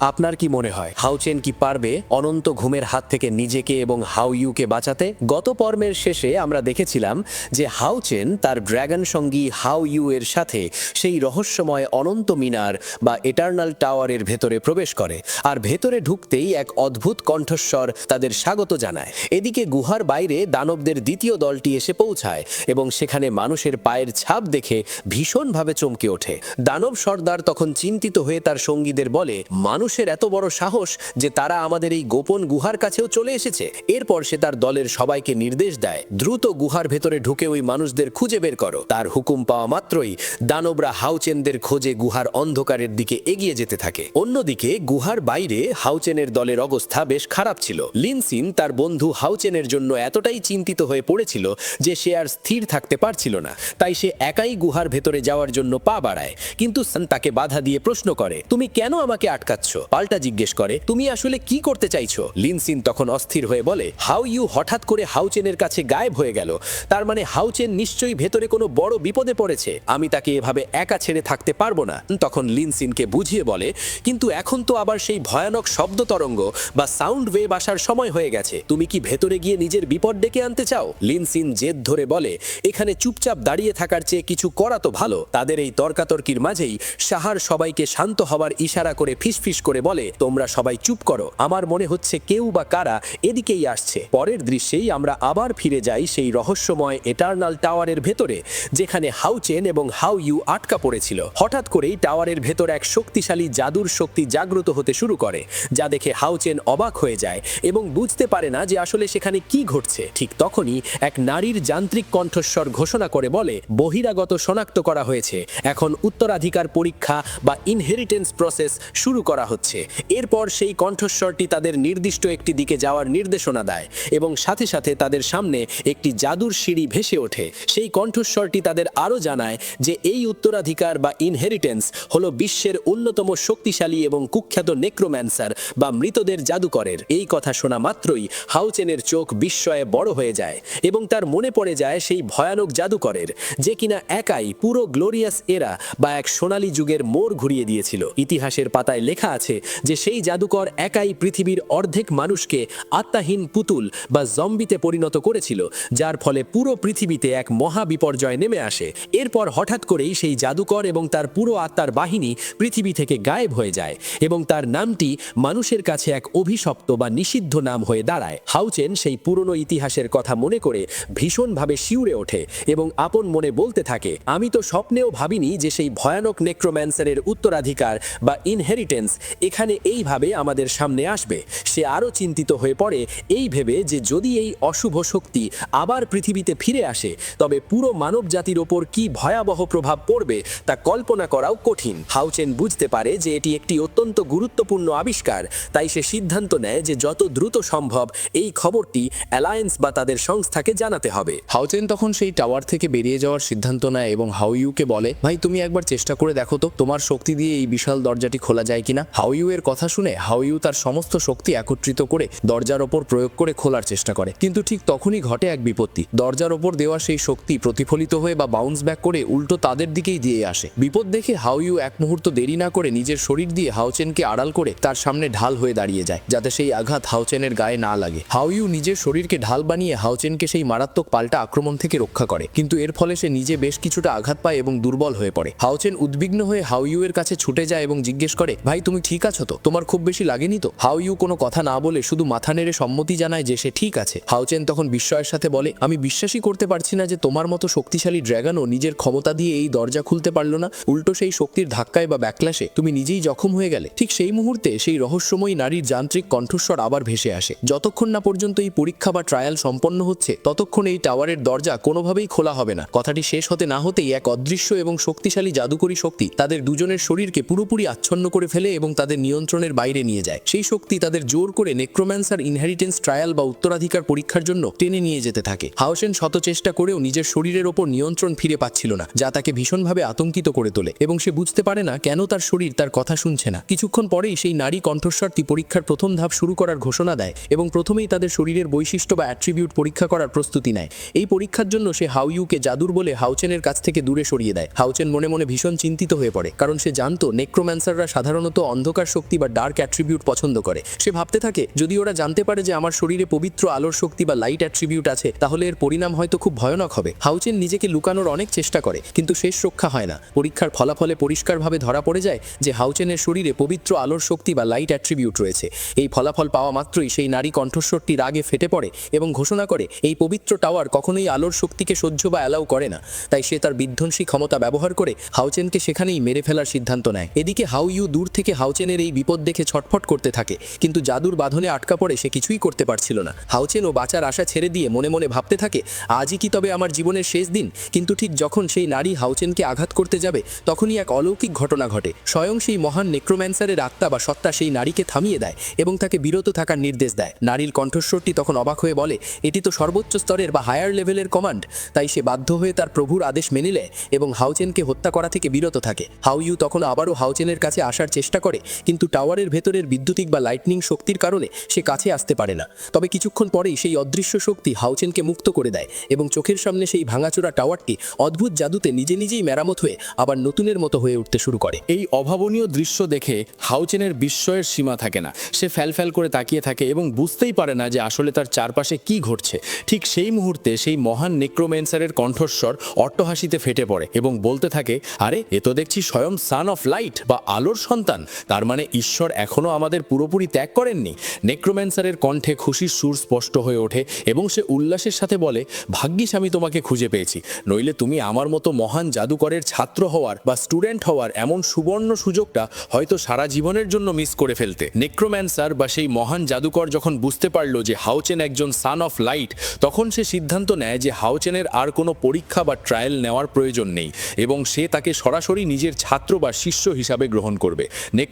আপনার কি মনে হয় হাউচেন কি পারবে অনন্ত ঘুমের হাত থেকে নিজেকে এবং হাউ ইউকে বাঁচাতে? গত পর্বের শেষে আমরা দেখেছিলাম যে হাউচেন তার ড্র্যাগন সঙ্গী হাউ ইউ এর সাথে সেই রহস্যময় অনন্ত মিনার বা এটার্নাল টাওয়ারের ভেতরে প্রবেশ করে আর ভেতরে ঢুকতেই এক অদ্ভুত কণ্ঠস্বর তাদের স্বাগত জানায়। এদিকে গুহার বাইরে দানবদের দ্বিতীয় দলটি এসে পৌঁছায় এবং সেখানে মানুষের পায়ের ছাপ দেখে ভীষণভাবে চমকে ওঠে। দানব সর্দার তখন চিন্তিত হয়ে তার সঙ্গীদের বলে মানুষের এত বড় সাহস যে তারা আমাদের এই গোপন গুহার কাছেও চলে এসেছে। এরপর সে তার দলের সবাইকে নির্দেশ দেয়, দ্রুত গুহার ভেতরে ঢুকে ওই মানুষদের খুঁজে বের করো। তার হুকুম পাওয়া মাত্রই দানবরা হাউচেনদের খোঁজে গুহার অন্ধকারের দিকে এগিয়ে যেতে থাকে। অন্যদিকে গুহার বাইরে হাউচেনের দলের অবস্থা বেশ খারাপ ছিল। লিনসিন তার বন্ধু হাউচেনের জন্য এতটাই চিন্তিত হয়ে পড়েছিল যে সে আর স্থির থাকতে পারছিল না। তাই সে একাই গুহার ভেতরে যাওয়ার জন্য পা বাড়ায়। কিন্তু তাকে বাধা দিয়ে প্রশ্ন করে, তুমি কেন আমাকে আটকাচ্ছ? পাল্টা জিজ্ঞেস করে, তুমি আসলে কি করতে চাইছো? লিনসিন তখন অস্থির হয়ে বলে, হাউ ইউ হঠাৎ করে হাউচেনের কাছে গায়েব হয়ে গেল? তার মানে হাউচেন নিশ্চয়ই ভেতরে কোনো বড় বিপদে পড়েছে। আমি তাকে এভাবে একা ছেড়ে থাকতে পারব না। তখন লিনসিনকে বুঝিয়ে বলে, কিন্তু এখন তো আবার সেই ভয়ানক শব্দ তরঙ্গ বা সাউন্ড ওয়েভ আসার সময় হয়ে গেছে। তুমি কি ভেতরে গিয়ে নিজের বিপদ ডেকে আনতে চাও? লিনসিন জেদ ধরে বলে, এখানে চুপচাপ দাঁড়িয়ে থাকার চেয়ে কিছু করা তো ভালো। তাদের এই তর্কাতর্কির মাঝেই সাহার সবাইকে শান্ত হবার ইশারা করে ফিসফিস করে বলে, তোমরা সবাই চুপ করো। আমার মনে হচ্ছে কেউ বা কারা এদিকেই আসছে। পরের দৃশ্যেই আমরা আবার ফিরে যাই সেই রহস্যময় এটার্নাল টাওয়ারের ভেতরে, যেখানে হাউচেন এবং হাউ ইউ আটকা পড়েছিল। হঠাৎ করেই টাওয়ারের ভেতর এক শক্তিশালী জাদুর শক্তি জাগ্রত হতে শুরু করে, যা দেখে হাউচেন অবাক হয়ে যায় এবং বুঝতে পারে না যে আসলে সেখানে কি ঘটছে। ঠিক তখনই এক নারীর যান্ত্রিক কণ্ঠস্বর ঘোষণা করে বলে, বহিরাগত শনাক্ত করা হয়েছে। এখন উত্তরাধিকার পরীক্ষা বা ইনহেরিটেন্স প্রসেস শুরু করা হচ্ছে। এরপর সেই কণ্ঠস্বরটি তাদের নির্দিষ্ট একটি দিকে যাওয়ার নির্দেশনা দেয় এবং সাথে সাথে তাদের সামনে একটি জাদুর সিঁড়ি ভেসে ওঠে। সেই কণ্ঠস্বরটি তাদের আরও জানায় যে এই উত্তরাধিকার বা ইনহেরিটেন্স হলো বিশ্বের অন্যতম শক্তিশালী এবং কুখ্যাত নেক্রোম্যান্সার বা মৃতদের জাদুকরের। এই কথা শোনা মাত্রই হাউচেনের চোখ বিস্ময়ে বড় হয়ে যায় এবং তার মনে পড়ে যায় সেই ভয়ানক জাদুকরের, যে কিনা একাই পুরো গ্লোরিয়াস এরা বা এক সোনালী যুগের মোড় ঘুরিয়ে দিয়েছিল। ইতিহাসের পাতায় লেখা আছে যে সেই জাদুকর একাই পৃথিবীর অর্ধেক মানুষকে আত্মাহীন পুতুল বা জম্বিতে পরিণত করেছিল, যার ফলে পুরো পৃথিবীতে এক মহা বিপর্যয় নেমে আসে। এরপর হঠাৎ করেই সেই জাদুকর এবং তার পুরো আত্মার বাহিনী পৃথিবী থেকে গায়েব হয়ে যায় এবং তার নামটি মানুষের কাছে এক অভিশপ্ত বা নিষিদ্ধ নাম হয়ে দাঁড়ায়। হাউচেন সেই পুরনো ইতিহাসের কথা মনে করে ভীষণভাবে শিউরে ওঠে এবং আপন মনে বলতে থাকে, আমি তো স্বপ্নেও ভাবিনি যে সেই ভয়ানক নেক্রোম্যান্সারের উত্তরাধিকার বা ইনহেরিটেন্স এখানে এইভাবে আমাদের সামনে আসবে। সে আরও চিন্তিত হয়ে পড়ে, এই ভেবে যে যদি এই অশুভ শক্তি আবার পৃথিবীতে ফিরে আসে, তবে পুরো মানব জাতির ওপর কি ভয়াবহ প্রভাব পড়বে তা কল্পনা করাও কঠিন। হাউচেন বুঝতে পারে যে এটি একটি অত্যন্ত গুরুত্বপূর্ণ আবিষ্কার, তাই সে সিদ্ধান্ত নেয় যে যত দ্রুত সম্ভব এই খবরটি অ্যালায়েন্স বা তাদের সংস্থাকে জানাতে হবে। হাউচেন তখন সেই টাওয়ার থেকে বেরিয়ে যাওয়ার সিদ্ধান্ত নেয় এবং হাউইউকে বলে, ভাই, তুমি একবার চেষ্টা করে দেখো তো, তোমার শক্তি দিয়ে এই বিশাল দরজাটি খোলা যায় কিনা? হাউইউ এর কথা শুনে হাউইউ তার সমস্ত শক্তি একত্রিত করে দরজার ওপর প্রয়োগ করে খোলার চেষ্টা করে। কিন্তু ঠিক তখনই ঘটে এক বিপত্তি। দরজার ওপর দেওয়া সেই শক্তি প্রতিফলিত হয়ে বা বাউন্স ব্যাক করে উল্টো তাদের দিকেই দিয়ে আসে। বিপদ দেখে হাউইউ এক মুহূর্ত দেরি না করে নিজের শরীর দিয়ে হাউচেনকে আড়াল করে তার সামনে ঢাল হয়ে দাঁড়িয়ে যায়, যাতে সেই আঘাত হাউচেনের গায়ে না লাগে। হাউইউ নিজের শরীরকে ঢাল বানিয়ে হাউচেনকে সেই মারাত্মক পাল্টা আক্রমণ থেকে রক্ষা করে। কিন্তু এর ফলে সে নিজে বেশ কিছুটা আঘাত পায় এবং দুর্বল হয়ে পড়ে। হাউচেন উদ্বিগ্ন হয়ে হাউইউ এর কাছে ছুটে যায় এবং জিজ্ঞেস করে, ভাই, তুমি ঠিক আছো তো? তোমার খুব বেশি লাগেনি তো? হাও ইউ কোনো কথা না বলে শুধু মাথা নেড়ে সম্মতি জানায় যে সে ঠিক আছে। হাউচেন তখন বিস্ময়ের সাথে বলে, আমি বিশ্বাসই করতে পারছি না যে তোমার মতো শক্তিশালী ড্র্যাগনও নিজের ক্ষমতা দিয়ে এই দরজা খুলতে পারল না। উল্টো সেই শক্তির ধাক্কায় বা ব্যাকলাসে তুমি নিজেই জখম হয়ে গেলে। ঠিক সেই মুহূর্তে সেই রহস্যময়ী নারীর যান্ত্রিক কণ্ঠস্বর আবার ভেসে আসে। যতক্ষণ না পর্যন্ত এই পরীক্ষা বা ট্রায়াল সম্পন্ন হচ্ছে, ততক্ষণ এই টাওয়ারের দরজা কোনোভাবেই খোলা হবে না। কথাটি শেষ হতে না হতেই এক অদৃশ্য এবং শক্তিশালী জাদুকরী শক্তি তাদের দুজনের শরীরকে পুরোপুরি আচ্ছন্ন করে ফেলে এবং তাদের নিয়ন্ত্রণের বাইরে নিয়ে যায়। সেই শক্তি তাদের জোর করে নেক্রোম্যান্সার ইনহেরিটেন্স ট্রায়াল বা উত্তরাধিকার পরীক্ষার জন্য টেনে নিয়ে যেতে থাকে। হাউসেন শত চেষ্টা করেও নিজের শরীরের ওপর নিয়ন্ত্রণ ফিরে পাচ্ছিল না, যা তাকে ভীষণভাবে আতঙ্কিত করে তোলে এবং সে বুঝতে পারে না কেন তার শরীর তার কথা শুনছে না। কিছুক্ষণ পরেই সেই নারী কণ্ঠস্বরটি পরীক্ষার প্রথম ধাপ শুরু করার ঘোষণা দেয় এবং প্রথমেই তাদের শরীরের বৈশিষ্ট্য বা অ্যাট্রিবিউট পরীক্ষা করার প্রস্তুতি নেয়। এই পরীক্ষার জন্য সে হাউইউকে জাদুর বলে হাউচেনের কাছ থেকে দূরে সরিয়ে দেয়। হাউচেন মনে মনে ভীষণ চিন্তিত হয়ে পড়ে, কারণ সে জানতো নেক্রোম্যান্সাররা সাধারণত অন্ধ অন্ধকার শক্তি বা ডার্ক অ্যাট্রিবিউট পছন্দ করে। সে ভাবতে থাকে, যদি ওরা জানতে পারে যে আমার শরীরে পবিত্র আলোর শক্তি বা লাইট অ্যাট্রিবিউট আছে, তাহলে এর পরিণাম হয়তো খুব ভয়ানক হবে। হাউচেন নিজেকে লুকানোর অনেক চেষ্টা করে, কিন্তু শেষ রক্ষা হয় না। পরীক্ষার ফলাফলে পরিষ্কারভাবে ধরা পড়ে যায় যে হাউচেনের শরীরে পবিত্র আলোর শক্তি বা লাইট অ্যাট্রিবিউট রয়েছে। এই ফলাফল পাওয়া মাত্রই সেই নারী কণ্ঠস্বরটি রাগে ফেটে পড়ে এবং ঘোষণা করে, এই পবিত্র টাওয়ার কখনোই আলোর শক্তিকে সহ্য বা অ্যালাউ করে না। তাই সে তার বিধ্বংসী ক্ষমতা ব্যবহার করে হাউচেনকে সেখানেই মেরে ফেলার সিদ্ধান্ত নেয়। এদিকে হাউ ইউ দূর থেকে হাউচেনের এই বিপদ দেখে ছটফট করতে থাকে। কিন্তু জাদুর বাঁধনে আটকা পড়ে সে কিছুই করতে পারছিল না। হাউচেন ও বাঁচার আশা ছেড়ে দিয়ে মনে মনে ভাবতে থাকে, আজই কি তবে আমার জীবনের শেষ দিন? কিন্তু ঠিক যখন সেই নারী হাউচেনকে আঘাত করতে যাবে, তখনই এক অলৌকিক ঘটনা ঘটে। স্বয়ং সেই মহান নেক্রোম্যান্সারের আত্মা বা সত্তা সেই নারীকে থামিয়ে দেয় এবং তাকে বিরত থাকার নির্দেশ দেয়। নারীর কণ্ঠস্বরটি তখন অবাক হয়ে বলে, এটি তো সর্বোচ্চ স্তরের বা হায়ার লেভেলের কমান্ড। তাই সে বাধ্য হয়ে তার প্রভুর আদেশ মেনে নেয় এবং হাউচেনকে হত্যা করা থেকে বিরত থাকে। হাউ ইউ তখন আবারও হাউচেনের কাছে আসার চেষ্টা করে কিন্তু টাওয়ারের ভেতরের বিদ্যুতিক বা লাইটনিং শক্তির কারণে সে কাছে আসতে পারে না। তবে কিছুক্ষণ পরেই সেই অদৃশ্য শক্তি হাউচেনকে মুক্ত করে দেয় এবং চোখের সামনে সেই ভাঙাচোরা টাওয়ারটি অদ্ভুত জাদুতে নিজে নিজেই মেরামত হয়ে আবার নতুনের মতো হয়ে উঠতে শুরু করে। এই অভাবনীয় দৃশ্য দেখে হাউচেনের বিস্ময়ের সীমা থাকে না। সে ফ্যাল করে তাকিয়ে থাকে এবং বুঝতেই পারে না যে আসলে তার চারপাশে কি ঘটছে। ঠিক সেই মুহূর্তে সেই মহান নেক্রোমেন্সারের কণ্ঠস্বর অট্টহাসিতে ফেটে পড়ে এবং বলতে থাকে, আরে, এ তো দেখছি স্বয়ং সান অফ লাইট বা আলোর সন্তান। তার মানে ঈশ্বর এখনও আমাদের পুরোপুরি ত্যাগ করেননি। নেক্রোম্যান্সারের কণ্ঠে খুশির সুর স্পষ্ট হয়ে ওঠে এবং সে উল্লাসের সাথে বলে, ভাগ্যিস আমি তোমাকে খুঁজে পেয়েছি। নইলে তুমি আমার মতো মহান জাদুকরের ছাত্র হওয়ার বা স্টুডেন্ট হওয়ার এমন সুবর্ণ সুযোগটা হয়তো সারা জীবনের জন্য মিস করে ফেলতে। নেক্রোম্যান্সার বা সেই মহান জাদুকর যখন বুঝতে পারল যে হাউচেন একজন সান অফ লাইট, তখন সে সিদ্ধান্ত নেয় যে হাউচেনের আর কোনো পরীক্ষা বা ট্রায়াল নেওয়ার প্রয়োজন নেই এবং সে তাকে সরাসরি নিজের ছাত্র বা শিষ্য হিসাবে গ্রহণ করবে।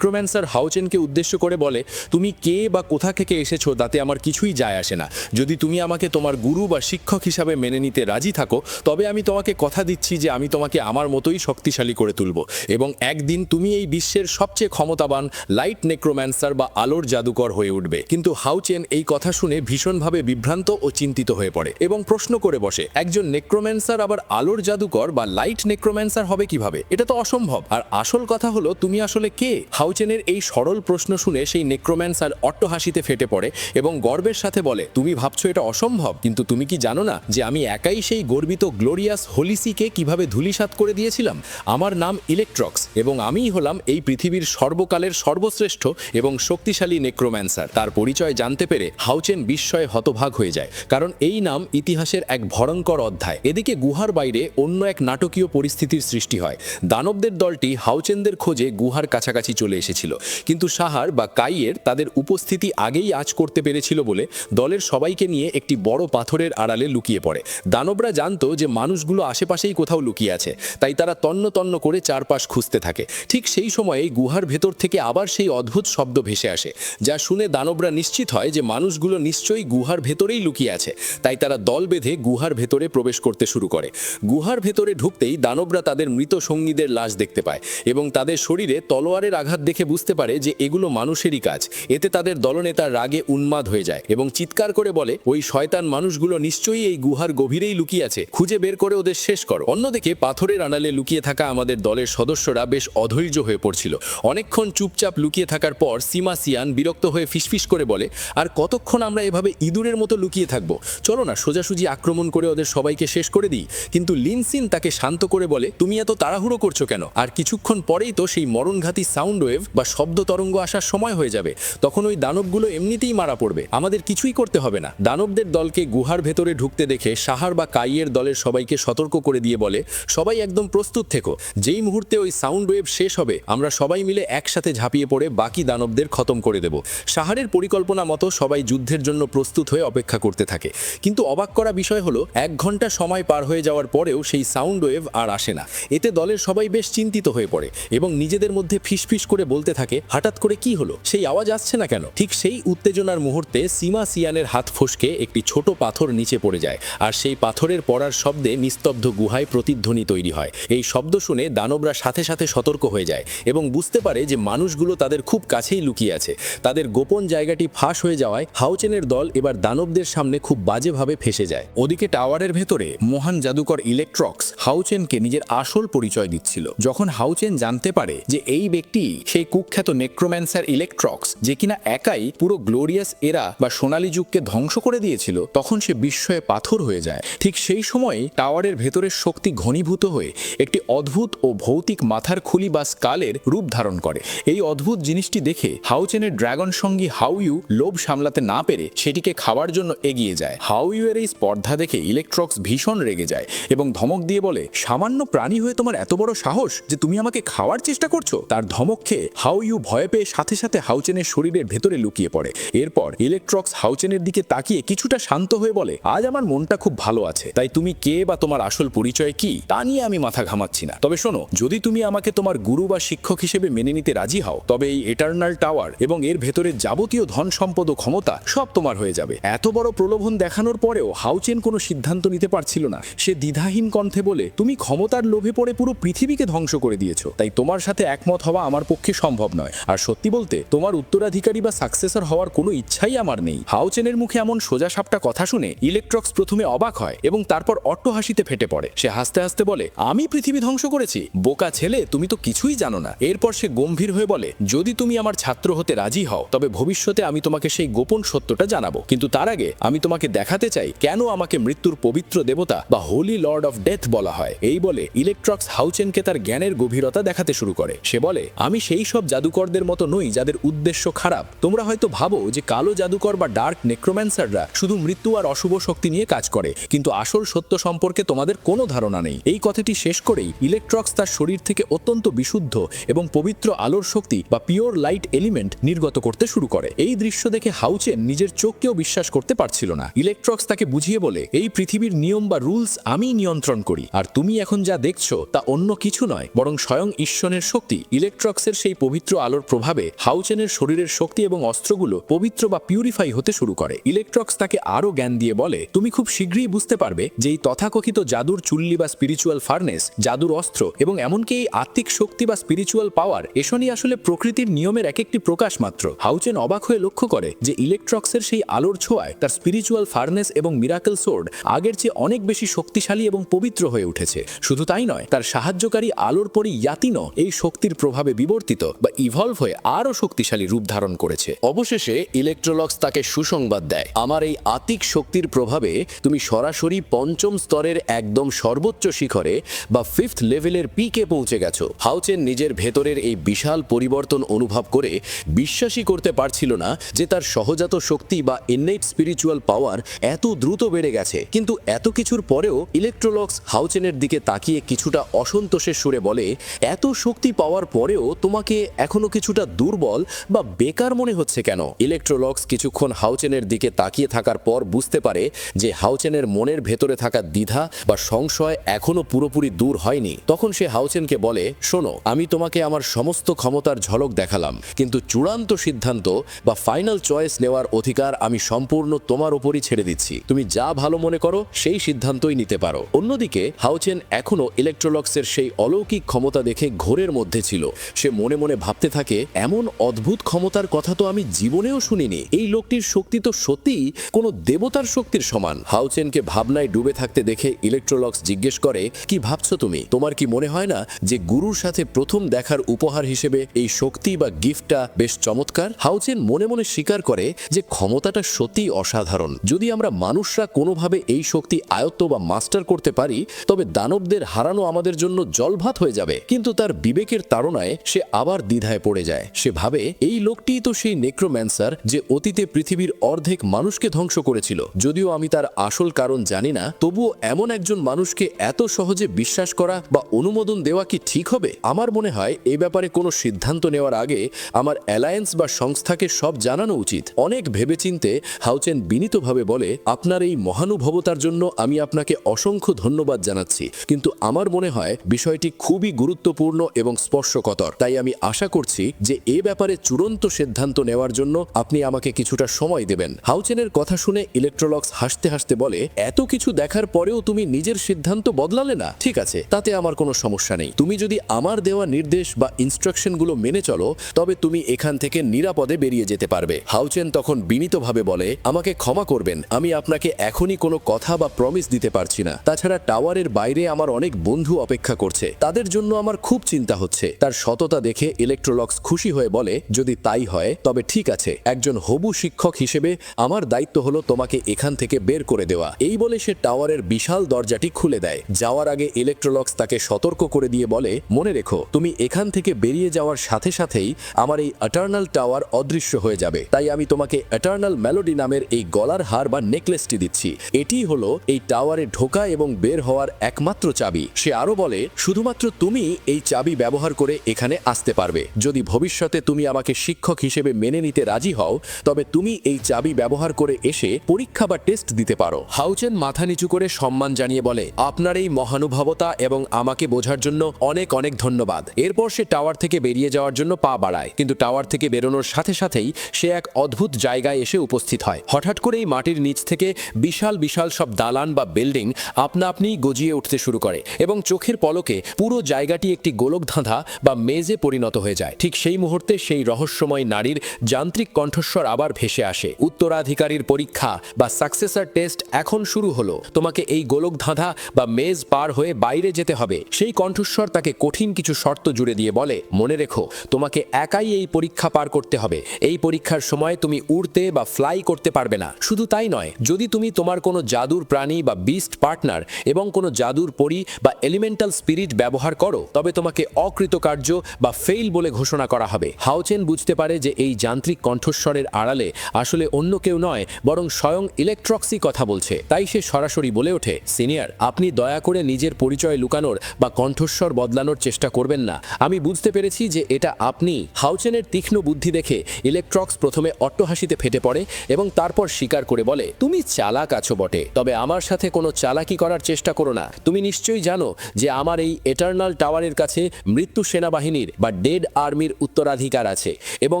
নেক্রোম্যান্সার হাউচেনকে উদ্দেশ্য করে বলে, তুমি কে বা কোথা থেকে এসেছ তাতে আমার কিছুই যায় আসে না। যদি তুমি আমাকে তোমার গুরু বা শিক্ষক হিসাবে মেনে নিতে রাজি থাকো, তবে আমি তোমাকে কথা দিচ্ছি যে আমি তোমাকে আমার মতোই শক্তিশালী করে তুলব। এবং একদিন তুমি এই বিশ্বের সবচেয়ে ক্ষমতাবান লাইট নেক্রোম্যান্সার বা আলোর জাদুকর হয়ে উঠবে। কিন্তু হাউচেন এই কথা শুনে ভীষণভাবে বিভ্রান্ত ও চিন্তিত হয়ে পড়ে এবং প্রশ্ন করে বসে, একজন নেক্রোম্যান্সার আবার আলোর জাদুকর বা লাইট নেক্রোম্যান্সার হবে কীভাবে? এটা তো অসম্ভব। আর আসল কথা হলো, তুমি আসলে কে? হাউচেনের এই সরল প্রশ্ন শুনে সেই নেক্রোম্যান্স নেক্রোম্যান্সার অট্টহাসিতে ফেটে পড়ে এবং গর্বের সাথে বলে, তুমি ভাবছ এটা অসম্ভব, কিন্তু তুমি কি জানো না যে আমি একাই সেই গর্বিত গ্লোরিয়াস হোলিসিকে কীভাবে ধুলিসাৎ করে দিয়েছিলাম? আমার নাম ইলেকট্রক্স এবং আমিই হলাম এই পৃথিবীর সর্বকালের সর্বশ্রেষ্ঠ এবং শক্তিশালী নেক্রোম্যান্সার তার পরিচয় জানতে পেরে হাউচেন বিস্ময়ে হতভাগ হয়ে যায়, কারণ এই নাম ইতিহাসের এক ভয়ঙ্কর অধ্যায়। এদিকে গুহার বাইরে অন্য এক নাটকীয় পরিস্থিতির সৃষ্টি হয়। দানবদের দলটি হাউচেনদের খোঁজে গুহার কাছাকাছি চলে এসেছিল। কিন্তু সাহার বা কাইয়ের তাদের উপস্থিতি আগেই আজ করতে পেরেছিল বলে দলের সবাইকে নিয়ে একটি বড় পাথরের আড়ালে লুকিয়ে পড়ে। দানবরা জানতো যে মানুষগুলো আশেপাশেই কোথাও লুকিয়ে আছে, তাই তারা তন্ন তন্ন করে চারপাশ খুঁজতে থাকে। ঠিক সেই সময়ে গুহার ভেতর থেকে আবার সেই অদ্ভুত শব্দ ভেসে আসে, যা শুনে দানবরা নিশ্চিত হয় যে মানুষগুলো নিশ্চয়ই গুহার ভেতরেই লুকিয়ে আছে, তাই তারা দল বেঁধে গুহার ভেতরে প্রবেশ করতে শুরু করে। গুহার ভেতরে ঢুকতেই দানবরা তাদের মৃত সঙ্গীদের লাশ দেখতে পায় এবং তাদের শরীরে তলোয়ারের আঘাত দেখে বুঝতে পারে যে এগুলো মানুষেরই কাজ। এতে তাদের দলনেতা রাগে উন্মাদ হয়ে যায় এবং চিৎকার করে বলে, ওই শয়তান মানুষগুলো নিশ্চয়ই এই গুহার গভীরেই লুকিয়ে আছে। খুঁজে বের করে ওদের শেষ করো। অন্যদিকে পাথরের আড়ালে লুকিয়ে থাকা আমাদের দলের সদস্যরা বেশ অধৈর্য হয়ে পড়ছিল। অনেকক্ষণ চুপচাপ লুকিয়ে থাকার পর সীমা সিয়ান বিরক্ত হয়ে ফিসফিস করে বলে, আর কতক্ষণ আমরা এভাবে ইঁদুরের মতো লুকিয়ে থাকব? চলো না, সোজাসুজি আক্রমণ করে ওদের সবাইকে শেষ করে দিই। কিন্তু লিনসিন তাকে শান্ত করে বলে, তুমি এত তাড়াহুড়ো করছ কেন? আর কিছুক্ষণ পরেই তো সেই মরণঘাতী সাউন্ড ওয়েভ বা শব্দ তরঙ্গ আসার সময় হয়ে যাবে, তখন ওই দানবগুলো এমনিতেই মারা পড়বে। আমাদের কিছুই করতে হবে না। দানবদের দলকে গুহার ভেতরে ঢুকতে দেখে সাহার বা কাইয়ের দলের সবাইকে সতর্ক করে দিয়ে বলে, সবাই একদম প্রস্তুত থেকো। যেই মুহূর্তে ওই সাউন্ড ওয়েভ শেষ হবে, আমরা সবাই মিলে একসাথে ঝাঁপিয়ে পড়ে বাকি দানবদের খতম করে দেব। সাহারের পরিকল্পনা মতো সবাই যুদ্ধের জন্য প্রস্তুত হয়ে অপেক্ষা করতে থাকে। কিন্তু অবাক করা বিষয় হলো, এক ঘণ্টা সময় পার হয়ে যাওয়ার পরেও সেই সাউন্ড ওয়েভ আর আসে না। এতে দলের সবাই বেশ চিন্তিত হয়ে পড়ে এবং নিজেদের মধ্যে ফিসফিস করে বলতে থাকে, হঠাৎ করে কি হলো? সেই আওয়াজ আসছে না কেন? ঠিক সেই উত্তেজনার মুহূর্তে সীমা সিয়ানের হাত ফসকে একটি ছোট পাথর নিচে পড়ে যায়, আর সেই পাথরের পড়ার শব্দে নিস্তব্ধ গুহায় প্রতিধ্বনি তৈরি হয়। এই শব্দ শুনে দানবরা সাথে সাথে সতর্ক হয়ে যায় এবং বুঝতে পারে যে মানুষগুলো তাদের খুব কাছেই লুকিয়ে আছে। তাদের গোপন জায়গাটি ফাঁস হয়ে যাওয়ায় হাউচেনের দল এবার দানবদের সামনে খুব বাজেভাবে ফেসে যায়। ওদিকে টাওয়ারের ভেতরে মহান জাদুকর ইলেকট্রক্স হাউচেনকে নিজের আসল পরিচয় দিচ্ছিল। যখন হাউচেন জানতে পারে যে এই ব্যক্তি সেই কুখ্যাত নেক্রোম্যান্সার ইলেকট্রক্স, যে কিনা একাই পুরো গ্লোরিয়াস এরা বা সোনালী যুগকে ধ্বংস করে দিয়েছিল, তখন সে বিস্ময়ে পাথর হয়ে যায়। ঠিক সেই সময় টাওয়ারের ভেতরের শক্তি ঘনীভূত হয়ে একটি অদ্ভুত ও ভৌতিক মাথার খুলি বা স্কালের রূপ ধারণ করে। এই অদ্ভুত জিনিসটি দেখে হাউচেনের ড্রাগন সঙ্গী হাউইউ লোভ সামলাতে না পেরে সেটিকে খাওয়ার জন্য এগিয়ে যায়। হাউইউ এর এই স্পর্ধা দেখে ইলেকট্রক্স ভীষণ রেগে যায় এবং ধমক দিয়ে বলে, সামান্য প্রাণী হয়ে তোমার এত বড় সাহস যে তুমি আমাকে খাওয়ার চেষ্টা করছ? তার ধমক খেয়ে হাউইউ ভয় পেয়ে সাথে সাথে হাউচেনের শরীরের ভেতরে লুকিয়ে পড়ে। এরপর ইলেকট্রক্স হাউচেনের দিকে তাকিয়ে কিছুটা শান্ত হয়ে বলে, আজ আমার মনটা খুব ভালো আছে। তাই তুমি কে বা তোমার আসল পরিচয় কি, তা নিয়ে আমি মাথা ঘামাচ্ছি না। তবে শোনো, যদি তুমি আমাকে তোমার গুরু বা শিক্ষক হিসেবে মেনে নিতে রাজি হও, তবে এই এটার্নাল টাওয়ার এবং এর ভেতরে যাবতীয় ধন সম্পদ ও ক্ষমতা সব তোমার হয়ে যাবে। এত বড় প্রলোভন দেখানোর পরেও হাউচেন কোনো সিদ্ধান্ত নিতে পারছিল না। সে দ্বিধাহীন কণ্ঠে বলে, তুমি ক্ষমতার লোভে পড়ে পুরো পৃথিবীকে ধ্বংস করে দিয়েছ। তাই তোমার সাথে একমত হওয়া আমার পক্ষে সম্ভব নয়। আর সত্যি বলতে, তোমার উত্তরাধিকারী বা সাকসেসর হওয়ার কোনো ইচ্ছাই আমার নেই। হাউচেনের মুখে এমন সোজা সাপটা কথা শুনে ইলেকট্রক্স প্রথমে অবাক হয় এবং তারপর অট্ট হাসিতে ফেটে পড়ে। সে হাসতে হাসতে বলে, আমি পৃথিবী ধ্বংস করেছি। বোকা ছেলে, তুমি তো কিছুই জানো না। এরপর সে গম্ভীর হয়ে বলে, যদি তুমি আমার ছাত্র হতে রাজি হও, তবে ভবিষ্যতে আমি তোমাকে সেই গোপন সত্যটা জানাব। কিন্তু তার আগে আমি তোমাকে দেখাতে চাই কেন আমাকে মৃত্যুর পবিত্র দেবতা বা হোলি লর্ড অফ ডেথ বলা হয়। এই বলে ইলেকট্রক্স হাউচেনকে তার জ্ঞানের গভীরতা দেখাতে শুরু করে। সে বলে, আমি সেই সব জাদুকরদের মতো নই যাদের উদ্দেশ্য খারাপ। তোমরা হয়তো ভাবো যে কালো জাদুকর বা ডার্ক নেক্রোম্যান্সাররা শুধু মৃত্যু আর অশুভ শক্তি নিয়ে কাজ করে, কিন্তু আসল সত্য সম্পর্কে তোমাদের কোনো ধারণা নেই। এই কথাটি শেষ করেই ইলেকট্রক্স তার শরীর থেকে অত্যন্ত বিশুদ্ধ এবং পবিত্র আলোর শক্তি বা পিওর লাইট এলিমেন্ট নির্গত করতে শুরু করে। এই দৃশ্য দেখে হাউচেন নিজের চোখকেও বিশ্বাস করতে পারছিল না। ইলেকট্রক্স তাকে বুঝিয়ে বলে, এই পৃথিবীর নিয়ম বা রুলস আমি নিয়ন্ত্রণ করি, আর তুমি এখন যা দেখছ তা অন্য কিছু নয়, বরং স্বয়ং ঈশ্বরের শক্তি। ইলেকট্রক্সের সেই পবিত্র আলোর প্রভাবে হাউচেনের শরীরের শক্তি এবং অস্ত্রগুলো পবিত্র বা পিউরিফাই হতে শুরু করে। ইলেকট্রক্স তাকে আরও জ্ঞান দিয়ে বলে, তুমি খুব শীঘ্রই বুঝতে পারবে যে এই তথাকথিত জাদুর চুল্লি বা স্পিরিচুয়াল ফার্নেস জাদুর অস্ত্র এবং এমনকি এই আত্মিক শক্তি বা স্পিরিচুয়াল পাওয়ার এসনই আসলে প্রকৃতির নিয়মের এক একটি প্রকাশ মাত্র। হাউচেন অবাক হয়ে লক্ষ্য করে যে ইলেকট্রক্সের সেই আলোর ছোঁয়ায় তার স্পিরিচুয়াল ফার্নেস এবং মিরাকেল সোর্ড আগের চেয়ে অনেক বেশি শক্তিশালী এবং পবিত্র হয়ে উঠেছে। শুধু তাই নয়, তার সাহায্যকারী আলোর পরই ইয়াতিনো এই শক্তির প্রভাবে বিবর্তিত। বা ইভলভ হয়ে আরও শক্তিশালী রূপ ধারণ করেছে। অবশেষে ইলেকট্রোলক্স তাকে সুসংবাদ দেয়। আমার এই আতিক শক্তির প্রভাবে তুমি সরাসরি পঞ্চম স্তরের একদম সর্বোচ্চ শিখরে বা ফিফথ লেভেলের পিকে পৌঁছে গেছো। হাউচেন নিজের ভেতরের এই বিশাল পরিবর্তন অনুভব করে বিশ্বাসই করতে পারছিল না যে তার সহজাত শক্তি বা ইননেট স্পিরিচুয়াল পাওয়ার এত দ্রুত বেড়ে গেছে। কিন্তু এত কিছুর পরেও ইলেকট্রোলক্স হাউচেনের দিকে তাকিয়ে কিছুটা অসন্তোষের সুরে বলে, এত শক্তি পাওয়ার পরেও তোমাকে এখনও কিছুটা দুর্বল বা বেকার মনে হচ্ছে কেন? ইলেকট্রোলক্স কিছুক্ষণ হাউচেনের দিকে তাকিয়ে থাকার পর বুঝতে পারে যে হাউচেনের মনের ভেতরে থাকা দ্বিধা বা সংশয় এখনও পুরোপুরি দূর হয়নি। তখন সে হাউচেনকে বলে, শোনো, আমি তোমাকে আমার সমস্ত ক্ষমতার ঝলক দেখালাম, কিন্তু চূড়ান্ত সিদ্ধান্ত বা ফাইনাল চয়েস নেওয়ার অধিকার আমি সম্পূর্ণ তোমার উপরই ছেড়ে দিচ্ছি। তুমি যা ভালো মনে করো, সেই সিদ্ধান্তই নিতে পারো। অন্যদিকে, হাউচেন এখনও ইলেকট্রোলক্সের সেই অলৌকিক ক্ষমতা দেখে ঘোরের মধ্যে ছিল। সে মনে মনে ভাবতে থাকে, এমন অদ্ভুত ক্ষমতার কথা তো আমি জীবনেও শুনিনি। এই লোকটির শক্তি তো সত্যিই কোনো দেবতার শক্তির সমান। হাউচেনকে ভাবনায় ডুবে থাকতে দেখে ইলেকট্রোলক্স জিজ্ঞেস করে, কি ভাবছ তুমি? তোমার কি মনে হয় না যে গুরুর সাথে প্রথম দেখার উপহার হিসেবে এই শক্তি বা গিফটটা বেশ চমৎকার? হাউচেন মনে মনে স্বীকার করে যে ক্ষমতাটা সত্যিই অসাধারণ। যদি আমরা মানুষরা কোনোভাবে এই শক্তি আয়ত্ত বা মাস্টার করতে পারি, তবে দানবদের হারানো আমাদের জন্য জলভাত হয়ে যাবে। কিন্তু তার বিবেকের তাড়নায় সে আবার দ্বিধায় পড়ে যায়। সে ভাবে, এই লোকটিই তো সেই নেক্রোম্যান্সার যে অতীতে পৃথিবীর অর্ধেক মানুষকে ধ্বংস করেছিল। যদিও আমি তার আসল কারণ জানি না, তবুও এমন একজন মানুষকে এত সহজে বিশ্বাস করা বা অনুমোদন দেওয়া কি ঠিক হবে? আমার মনে হয় এই ব্যাপারে কোনো সিদ্ধান্ত নেওয়ার আগে আমার অ্যালায়েন্স বা সংস্থাকে সব জানানো উচিত। অনেক ভেবেচিন্তে হাউচেন বিনীতভাবে বলে, আপনার এই মহানুভবতার জন্য আমি আপনাকে অসংখ্য ধন্যবাদ জানাচ্ছি। কিন্তু আমার মনে হয়, বিষয়টি খুবই গুরুত্বপূর্ণ এবং স্পর্শকতর। তাই আমি আশা করছি যে এ ব্যাপারে চূড়ান্ত সিদ্ধান্ত নেওয়ার জন্য আপনি আমাকে কিছুটা সময় দেবেন। হাউচেনের কথা শুনে ইলেকট্রোলক্স হাসতে হাসতে বলে, এত কিছু দেখার পরেও তুমি নিজের সিদ্ধান্ত বদলালে না? ঠিক আছে, তাতে আমার কোনো সমস্যা নেই। তুমি যদি আমার দেওয়া নির্দেশ বা ইনস্ট্রাকশনগুলো মেনে চলো, তবে তুমি এখান থেকে নিরাপদে বেরিয়ে যেতে পারবে। হাউচেন তখন বিনীতভাবে বলে, আমাকে ক্ষমা করবেন, আমি আপনাকে এখনই কোনো কথা বা প্রমিস দিতে পারছি না। তাছাড়া টাওয়ারের বাইরে আমার অনেক বন্ধু অপেক্ষা করছে। তাদের জন্য আমার খুব চিন্তা হচ্ছে। তার সততা দেখে ইলেকট্রোলক্স খুশি হয়ে বলে, যদি তাই হয়, তবে ঠিক আছে, একজন হবু শিক্ষক হিসেবে আমার দায়িত্ব হলো তোমাকে এখান থেকে বের করে দেওয়া। এই বলে সে টাওয়ারের বিশাল দরজাটি খুলে দেয়। যাওয়ার আগে ইলেকট্রোলক্স তাকে সতর্ক করে দিয়ে বলে, মনে রেখো, তুমি এখান থেকে বেরিয়ে যাওয়ার সাথে সাথেই আমার এই অটার্নাল টাওয়ার অদৃশ্য হয়ে যাবে। তাই আমি তোমাকে অটার্নাল মেলোডি নামের এই গলার হার বা নেকলেসটি দিচ্ছি। এটি হলো এই টাওয়ারে ঢোকা এবং বের হওয়ার একমাত্র চাবি। সে আরও বলে, শুধুমাত্র তুমি এই চাবি ব্যবহার করে এখানে আসতে পারবে। যদি ভবিষ্যতে তুমি আমাকে শিক্ষক হিসেবে মেনে নিতে রাজি হও, তবে তুমি এই চাবি ব্যবহার করে এসে পরীক্ষা বা টেস্ট দিতে পারো। হাউচেন মাথা নিচু করে সম্মান জানিয়ে বলে, আপনার এই মহানুভবতা এবং আমাকে বোঝার জন্য অনেক অনেক ধন্যবাদ। এরপর সে টাওয়ার থেকে বেরিয়ে যাওয়ার জন্য পা বাড়ায়, কিন্তু টাওয়ার থেকে বেরোনোর সাথে সাথেই সে এক অদ্ভুত জায়গায় এসে উপস্থিত হয়। হঠাৎ করেই মাটির নিচ থেকে বিশাল বিশাল সব দালান বা বিল্ডিং আপনা আপনি গজিয়ে উঠতে শুরু করে এবং চোখের পলকে পুরো জায়গাটি একটি গোলক ধাঁধা বা মেজে পরিণত হয়ে যায়। ঠিক সেই মুহূর্তে সেই রহস্যময় নারীর যান্ত্রিক কণ্ঠস্বর আবার ভেসে আসে। উত্তরাধিকারীর পরীক্ষা বা সাকসেসার টেস্ট এখন শুরু হলো। তোমাকে এই গোলক ধাঁধা বা মেজ পার হয়ে বাইরে যেতে হবে। সেই কণ্ঠস্বর তাকে কঠিন কিছু শর্ত জুড়ে দিয়ে বলে, মনে রেখো, তোমাকে একাই এই পরীক্ষা পার করতে হবে। এই পরীক্ষার সময় তুমি উড়তে বা ফ্লাই করতে পারবে না। শুধু তাই নয়, যদি তুমি তোমার কোনো জাদুর প্রাণী বা বিস্ট পার্টনার এবং কোনো জাদুর পরি বা এলিমেন্টাল স্পিরিট ব্যবহার করো, তবে তোমাকে অকৃতকার্য বা ফেইল বলে ঘোষণা করা হবে। হাউচেন বুঝতে পারে যে এই যান্ত্রিক কণ্ঠস্বরের আড়ালে আসলে অন্য কেউ নয়, বরং স্বয়ং ইলেকট্রক্সই কথা বলছে। তাই সে সরাসরি বলে ওঠে, সিনিয়র, আপনি দয়া করে নিজের পরিচয় লুকানোর বা কণ্ঠস্বর বদলানোর চেষ্টা করবেন না। আমি বুঝতে পেরেছি যে এটা আপনি। হাউচেনের তীক্ষ্ণ বুদ্ধি দেখে ইলেকট্রক্স প্রথমে অট্টহাসিতে ফেটে পড়ে এবং তারপর স্বীকার করে বলে, তুমি চালাক আছো বটে, তবে আমার সাথে কোনো চালাকি করার চেষ্টা করো না। তুমি নিশ্চয়ই জানো যে আমার এই এটার্নাল টাওয়ারের কাছে মৃত্যু সেনাবাহিনীর বা ডেড আর্মির উত্তরাধিকার আছে এবং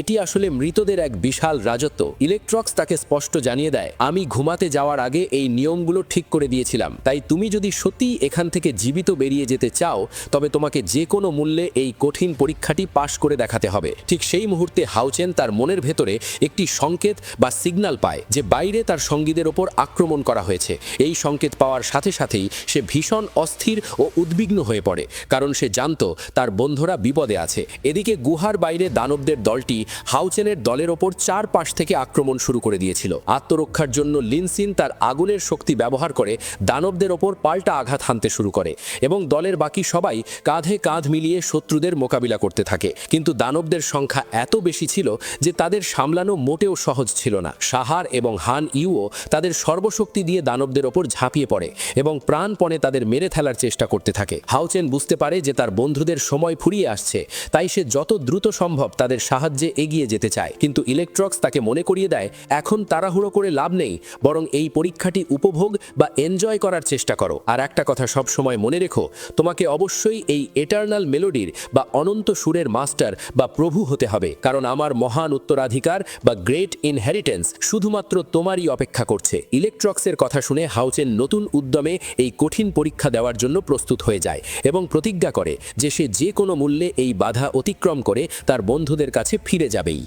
এটি আসলে মৃতদের এক বিশাল রাজত্ব। ইলেকট্রক্স তাকে স্পষ্ট জানিয়ে দেয়, আমি ঘুমাতে যাওয়ার আগে এই নিয়মগুলো ঠিক করে দিয়েছিলাম। তাই তুমি যদি সত্যিই এখান থেকে জীবিত বেরিয়ে যেতে চাও, তবে তোমাকে যে কোনো মূল্যে এই কঠিন পরীক্ষাটি পাশ করে দেখাতে হবে। ঠিক সেই মুহূর্তে হাউচেন তার মনের ভেতরে একটি সংকেত বা সিগনাল পায় যে বাইরে তার সঙ্গীদের ওপর আক্রমণ করা হয়েছে। এই সংকেত পাওয়ার সাথে সাথেই সে ভীষণ অস্থির ও উদ্বিগ্ন হয়ে পড়ে, কারণ সে জানত তার বন্ধুরা বিপদে আছে। এদিকে গুহার বাইরে দানবদের দলটি হাউচেনের দলের ওপর চার পাশ থেকে আক্রমণ শুরু করে দিয়েছিল। আত্মরক্ষার জন্য লিনসিন তার আগুনের শক্তি ব্যবহার করে দানবদের ওপর পাল্টা আঘাত হানতে শুরু করে এবং দলের বাকি সবাই কাঁধে কাঁধ মিলিয়ে শত্রুদের মোকাবিলা করতে থাকে। কিন্তু দানবদের সংখ্যা এত বেশি ছিল যে তাদের সামলানো মোটেও সহজ ছিল না। সাহার এবং হান ইউও তাদের সর্বশক্তি দিয়ে দানবদের ওপর ঝাঁপিয়ে পড়ে এবং প্রাণপণে তাদের মেরে ফেলার চেষ্টা করতে থাকে। হাউচেন বুঝতে পারে যে তার বন্ধুদের সময় ফুরিয়ে আসছে। তাই সে যত দ্রুত সম্ভব তাদের সাহায্যে এগিয়ে যেতে চায়। কিন্তু ইলেকট্রক্স তাকে মনে করিয়ে দেয়, এখন তাড়াহুড়ো করে লাভ নেই, বরং এই পরীক্ষাটি উপভোগ বা এনজয় করার চেষ্টা করো। আর একটা কথা সব সময় মনে রেখো, তোমাকে অবশ্যই এই এটার্নাল মেলোডির বা অনন্ত সুরের মাস্টার বা প্রভু হতে হবে, কারণ আমার মহান উত্তরাধিকার বা গ্রেট ইনহেরিটেন্স শুধুমাত্র তোমারই অপেক্ষা করছে। ইলেকট্রক্সের কথা শুনে হাউচেন নতুন উদ্যমে এই কঠিন পরীক্ষা দেওয়ার জন্য প্রস্তুত হয়ে যায় এবং প্রতিজ্ঞা করে যে সে যে কোনো মূল্যে এই বাধা অতিক্রম করে তার বন্ধুদের কাছে ফিরে যাবেই।